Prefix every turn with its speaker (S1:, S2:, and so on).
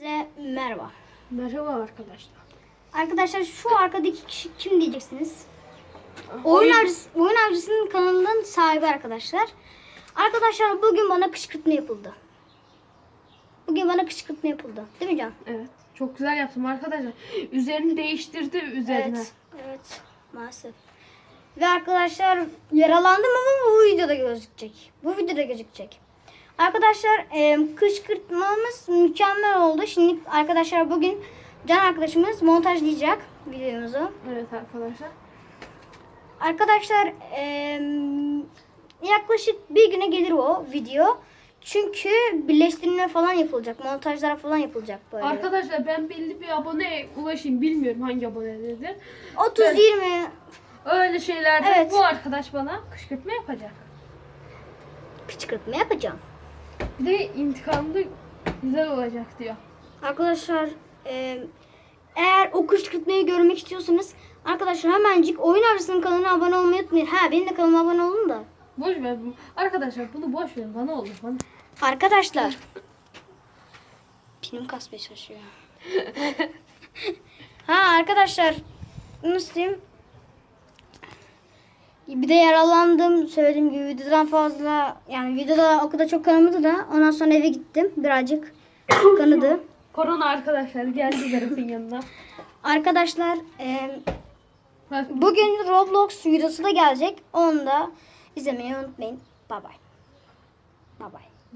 S1: Size merhaba.
S2: Merhaba arkadaşlar.
S1: Arkadaşlar şu arkadaki kişi kim diyeceksiniz? Oyun avcısı, oyun avcısının kanalının sahibi arkadaşlar. Arkadaşlar bugün bana kışkırtma yapıldı. Bugün bana kışkırtma yapıldı. Değil mi Can?
S2: Evet. Çok güzel yaptım arkadaşlar. Üzerini değiştirdi üzerine.
S1: Evet. Evet. Maalesef. Ve arkadaşlar yaralandım ama bu videoda gözükecek. Bu videoda gözükecek. Arkadaşlar e, kışkırtmamız mükemmel oldu. Şimdi arkadaşlar bugün Can arkadaşımız montajlayacak videomuzu.
S2: Evet arkadaşlar.
S1: Arkadaşlar e, yaklaşık bir güne gelir o video. Çünkü birleştirme falan yapılacak. Montajlar falan yapılacak böyle.
S2: Arkadaşlar ben belli bir aboneye ulaşayım. Bilmiyorum hangi abonelerdir.
S1: 30-20
S2: Öyle şeylerde
S1: Evet.
S2: bu arkadaş bana kışkırtma yapacak.
S1: kışkırtma yapacağım.
S2: Bir de intikamda güzel olacak diyor.
S1: Arkadaşlar e, eğer o kışkırtmayı görmek istiyorsanız arkadaşlar hemencik oyun avcısının kanalına abone olmayı unutmayın. Ha benim de kanalıma abone olun da.
S2: Boş ver. Arkadaşlar bunu boş verin. Bana olur bana.
S1: Arkadaşlar. Pilim kasmaya çalışıyor. ha arkadaşlar. Nasıl diyeyim? Bir de yaralandım. Söylediğim gibi videodan fazla yani videoda o kadar çok kanamadı da ondan sonra eve gittim. Birazcık kanadı.
S2: Korona arkadaşlar geldi Berat'ın yanına.
S1: Arkadaşlar e, bugün Roblox videosu da gelecek. Onu da izlemeyi unutmayın. Bye bye. Bye bye.